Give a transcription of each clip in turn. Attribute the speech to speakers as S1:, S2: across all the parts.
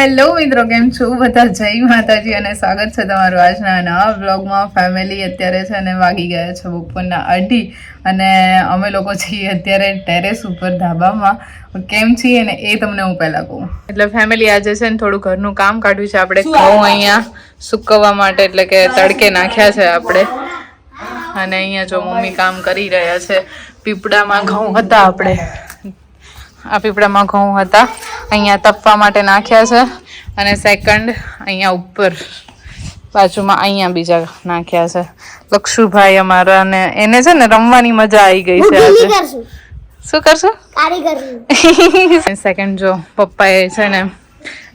S1: Hello મિત્રો કેમ છો? બધા જય માતાજી અને સ્વાગત છે તમારું આજના નવા વ્લોગમાં. ફેમિલી અત્યારે છે ને વાગી ગયા છે બપોરના અઢી અને અમે લોકો છીએ અત્યારે ટેરેસ ઉપર ધાબામાં. કેમ છીએ ને એ તમને હું પહેલા કહું. એટલે ફેમિલી આજે છે ને થોડું ઘરનું કામ કાઢ્યું છે. આપણે ઘઉં અહીંયા સુકવવા માટે એટલે કે તડકે નાખ્યા છે આપણે. અને અહીંયા જો મમ્મી કામ કરી રહ્યા છે. પીપળામાં ઘઉં હતા આપણે. આ પીપળામાં ઘઉં હતા. અહીંયા તપવા માટે નાખ્યા છે અને સેકન્ડ અહીંયા ઉપર બાજુમાં અહીંયા બીજા નાખ્યા છે લક્ષુભાઈ અમારા અને એને છે ને રમવાની મજા આવી ગઈ છે આજે
S2: કરશું
S1: શું કરશું
S2: કારીગર
S1: સેકન્ડ જો પપ્પાએ છે ને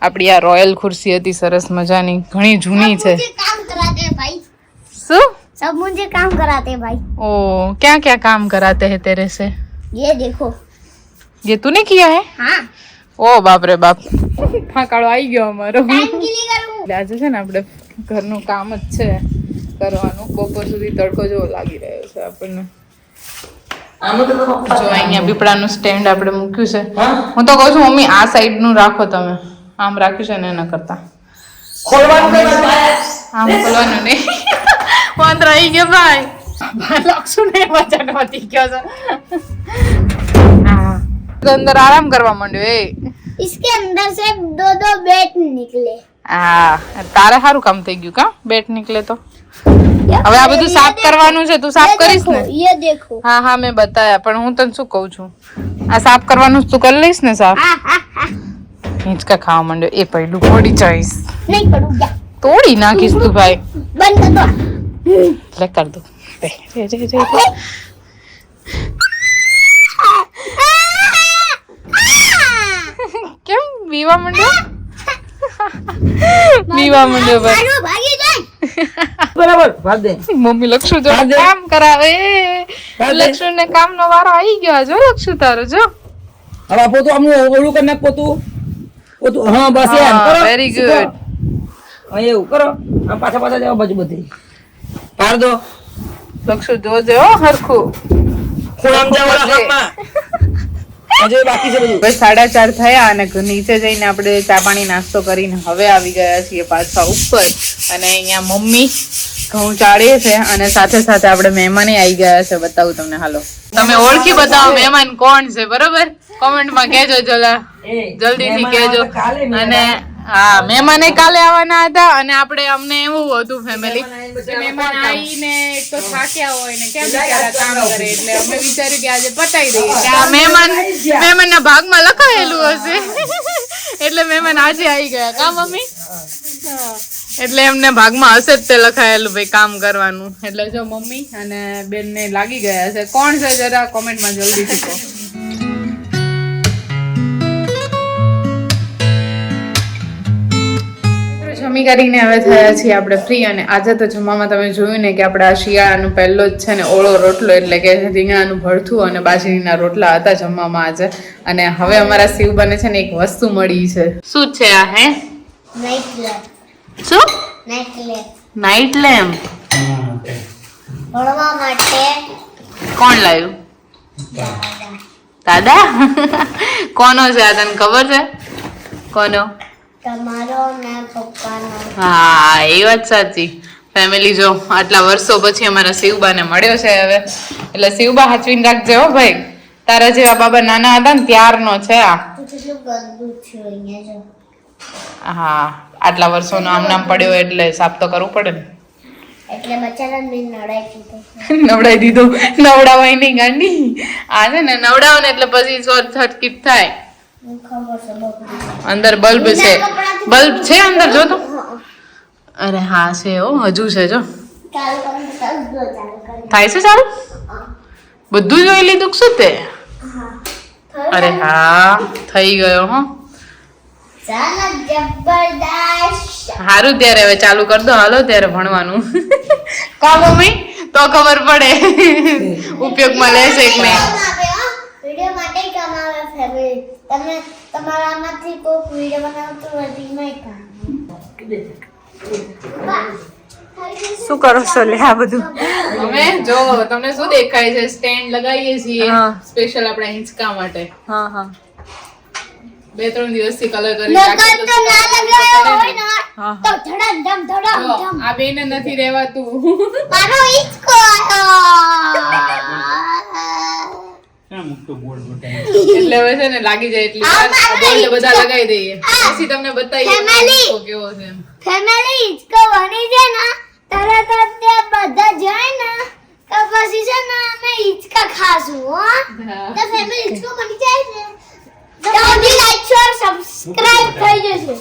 S1: આપણી આ રોયલ ખુરશી હતી સરસ મજાની ઘણી જૂની છે
S2: मुझे काम कराते हैं भाई
S1: શું
S2: सब मुझे काम कराते हैं भाई
S1: ઓ ક્યાં ક્યાં કામ કરાતે હે તેરે સે
S2: ये देखो
S1: ये तूने किया है
S2: हाँ
S1: ઓ બાપ રે બાપ. ફાંકાળો આવી ગયો અમારો. આજે છે ને આપણે ઘરનું કામ જ છે કરવાનું. બપોર સુધી તડકો જેવો લાગી રહ્યો છે આપણને. જો અહીંયા પીપળાનું સ્ટેન્ડ આપણે મૂક્યું છે. હું? તો કહું છું મમ્મી આ સાઈડનું રાખો તમે. આમ રાખ્યું છે ને એના કરતા. આમ ખોલવાનું નહીં. વાંદ રહી ગયો ભાઈ. લાગશું ને એમાં ચટવાથી ગયો છે. અંદર આરામ કરવા માંડ્યો એ
S2: इसके अंदर से दो दो बेट निकले
S1: હા તારે સારું કામ થઈ ગયું કા બેટ નીકળે તો હવે આ બધું સાફ કરવાનું છે તું સાફ
S2: ये
S1: કરીશ
S2: देखो
S1: ને
S2: ये देखो
S1: હા હા મેં બતાયા પણ હું તને શું કહું છું આ સાફ કરવાનું તું કરી લઈશ ને સાફ
S2: हाँ हाँ हाँ
S1: હિંચકા ખાવા માંડ્યો એ પહેલું પડી જઈશ
S2: नहीं पड़ूंगा
S1: તોડી નાખીશ તું ભાઈ
S2: बंद कर दो
S1: લે કર દો રે, રે, રે, રે, મીવા મંડ્યો મીવા મંડ્યો
S3: બરાબર
S1: મમ્મી લક્ષુ જો કામ કરાવે. લક્ષુ ને કામ નો વારો આવી ગયો જો લક્ષુ તારો જો.
S3: હવે પોતું આમ ઓળું કરી નાખ પોતું પોતું હા બસ એમ.
S1: વેરી ગુડ
S3: હા એવું કરો. આ પાછા પાછા જવા બાજુ બધી. પાર દો.
S1: લક્ષુ જોજો હરખું.
S3: ખૂણામ જાવ હરખમાં હજુ બાકી છે બધું.
S1: હવે સાડા ચાર થયા અને નીચે જઈને આપણે ચા પાણી નાસ્તો કરીને હવે આવી ગયા છીએ પાછા ઉપર. અને અહીંયા મમ્મી ઘઉં ચાળીએ છે અને સાથે સાથે આપણે મહેમાને આવી ગયા છે. બતાવું તમને હાલો. તમે ઓળખી બતાવો મહેમાન કોણ છે બરોબર? કોમેન્ટમાં કહેજો જલા.
S3: એ,
S1: જલ્દીથી કહેજો. અને. હા મહેમાને કાલે આવવાના હતા અને આપણે અમને એવું હતું ફેમિલી મહેમાન આવીને એક તો થાક્યા હોય ને કેમ બિચારા કામ કરે એટલે અમે વિચાર્યું કે આજે પતાવી દઈએ કે આ મહેમાન મહેમાનના ભાગમાં લખાયેલું હશે. એટલે મહેમાન આજે આવી ગયા. કા મમ્મી? એટલે એમને ભાગમાં હશે જ તે લખાયેલું ભાઈ કામ કરવાનું. એટલે જો મમ્મી અને બેન ને લાગી ગયા છે કોણ છે જરા કોમેન્ટમાં જલ્દી કહો. જમી કરીને હવે થયા છીએ આપણે ફ્રી અને આજે તો જમવામાં તમે જોયું ને કે આપણે આ શિયાળાનો પહેલો જ છે ને ઓળો રોટલો એટલે કે રીંગણાનું ભરથું અને બાજરીના રોટલા હતા જમવામાં આજે. અને હવે અમારા શિવ બને છે ને એક વસ્તુ મળી છે. શું છે આ હે? શું? નાઇટ લેમ્પ
S2: ભણવા
S1: કોણ લાવ્યું દાદા? કોનો છે આ તને ખબર છે? કોનો?
S2: તમારો ને પપ્પાનો.
S1: હા એ વાત સાચી. ફેમિલી જો આટલા વર્ષો પછી અમારા શિવબાને મળ્યો છે હવે. એટલે શિવબા હાચવીને રાખજે હો ભાઈ. તારા જેવા બાબા નાના હતા ને ત્યારનો છે આ. હા આટલા વર્ષોનો આમ નામ પડ્યો એટલે સાફ તો કરવું પડે ને.
S2: એટલે નવડાવી દીધો.
S1: નવડાવી દીધું. નવડાવાય નહીં ગાંડી. આ છે ને નવડાવો ને એટલે પછી શોર્ટ સર્કિટ થાય. અંદર બલ્બ છે. બલ્બ છે અંદર જો તો. અરે હા છે ઓ હજુ છે જો. થાય છે સારું બધું જોઈ લીધું શું તે? અરે હા થઈ ગયો હો. સારું ત્યારે હવે ચાલુ કર દો. હાલો ત્યારે ભણવાનું. કા મમ્મી તો ખબર પડે. ઉપયોગમાં લેશે કે નહીં?
S2: વીડિયો માટે કમાવે ફેમિલી તમે તમારામાંથી કોઈક વીડિયો બનાવતું હોય તેમાંય કામ
S1: શું કરો છો લે આ બધું? અમે જો તમને શું દેખાય છે? સ્ટેન્ડ લગાવીએ છીએ સ્પેશિયલ આપણા હિંચકા માટે.
S3: હા હા.
S1: બે ત્રણ દિવસથી કલર કરી
S2: નકર તો ના લગાયો હોય ને. તો ધડમ ધમ ધડમ ધમ.
S1: આ બેને નથી રહેવાતું.
S2: મારો હિંચકો આવ્યો.
S3: ક્યાં મૂકતો બોર્ડ
S1: એટલે હવે છે ને લાગી જાય એટલે બોર્ડ બધા લગાવી દઈએ. પછી તમને બતાવીએ કેવો છે
S2: ફેમિલી હિંચકો બની છે ને તરત જ તે બધા જાય ને તો પછી છે ને અમે હિંચકા ખાશું હો. તો ફેમિલી હિંચકો બની જાય છે. તો બી લાઈક શેર સબસ્ક્રાઇબ થઈ જશે.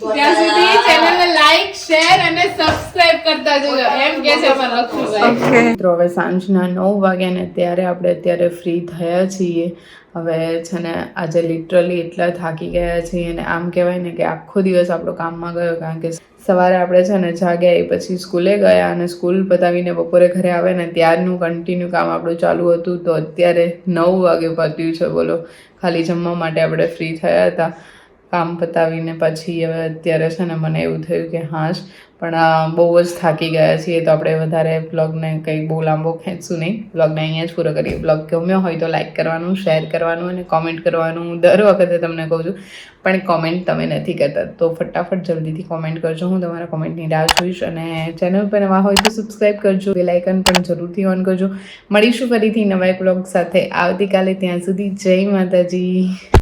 S1: ત્યાં સુધી ચેનલને લાઈક શેર અને સબસ્ક્રાઇબ કરતા જજો. એમ કે છે પણ લખુભાઈ. મિત્રો, હવે સાંજના નવ વાગ્યા ને ત્યારે આપણે અત્યારે ફ્રી થયા છીએ. હવે છે ને આજે લિટરલી એટલા થાકી ગયા છીએ અને આમ કહેવાય ને કે આખો દિવસ આપણો કામમાં ગયો કારણ કે સવારે આપણે છે ને જાગ્યા એ પછી સ્કૂલે ગયા અને સ્કૂલ પતાવીને બપોરે ઘરે આવે ને ત્યારનું કન્ટિન્યુ કામ આપણું ચાલુ હતું. તો અત્યારે નવ વાગે પત્યું છે, બોલો. ખાલી જમવા માટે આપણે ફ્રી થયા હતા. કામ પતાવીને પછી હવે અત્યારે છે ને મને એવું થયું કે હાશ, પણ બહુ જ થાકી ગયા છીએ તો આપણે વધારે બ્લોગને કંઈ બહુ લાંબો ખેંચશું નહીં. બ્લોગને અહીંયા જ પૂરો કરીએ. બ્લોગ ગમ્યો હોય તો લાઈક કરવાનું શેર કરવાનું અને કોમેન્ટ કરવાનું. હું દર વખતે તમને કહું છું, પણ કોમેન્ટ તમે નથી કરતા. તો ફટાફટ જલ્દીથી કોમેન્ટ કરજો. હું તમારા કોમેન્ટની રાહ જોઈશ અને ચેનલ પર નવા હોય તો સબસ્ક્રાઈબ કરજો. બેલાઇકન પણ જરૂરથી ઓન કરજો. મળીશું ફરીથી નવા બ્લોગ સાથે. આવતીકાલે ત્યાં સુધી જય માતાજી.